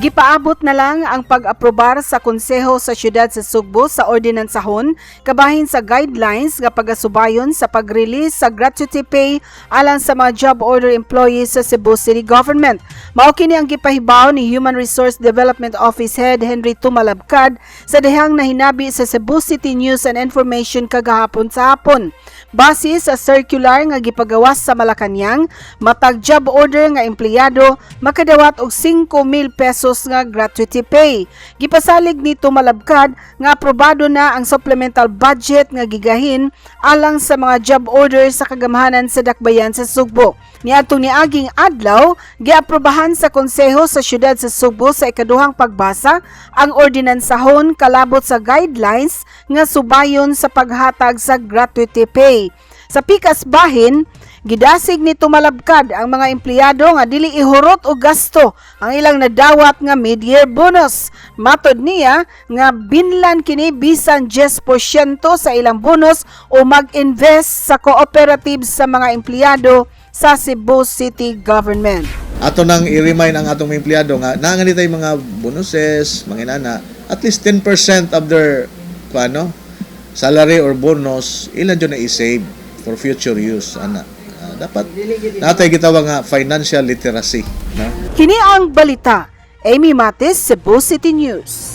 Gipaabot na lang ang pag-aprobar sa Konseho sa Siyudad sa Sugbo sa ordinansahon kabahin sa guidelines nga pagasubayon sa pag-release sa gratuity pay alang sa mga job order employees sa Cebu City Government. Mao kini ang gipahibaw ni Human Resource Development Office Head Henry Tumalabkad sa dihang nahinabi sa Cebu City News and Information kagahapon sa hapon. Base sa circular nga gipagawas sa Malacañang, matag job order nga empleyado makadawat og 5,000 pesos nga gratuity pay. Gipasalig ni Tumalabkad nga aprobado na ang supplemental budget nga gigahin alang sa mga job order sa kagamhanan sa Dakbayan sa Sugbo. Niadtong niaging adlaw, giaprobahan sa Konseho sa Siyudad sa Sugbo sa ikaduhang pagbasa ang ordinansahon kalabot sa guidelines nga subayon sa paghatag sa gratuity pay. Sa pikas bahin, gidasig ni tumalabkad ang mga empleyado nga dili ihurot og gasto ang ilang nadawat nga mid-year bonus. Matod niya nga binlan kini bisan 10% sa ilang bonus o mag-invest sa cooperatives sa mga empleyado sa Cebu City Government. ato nang i-remind ang atong empleyado nga naangani tay mga bonuses, mga inana, at least 10% of their ano, salary or bonus ilan jud na i-save for future use ana. Ah, dapat natay gitawag nga financial literacy, no? Kini ang balita. Amy Matis, Cebu City News.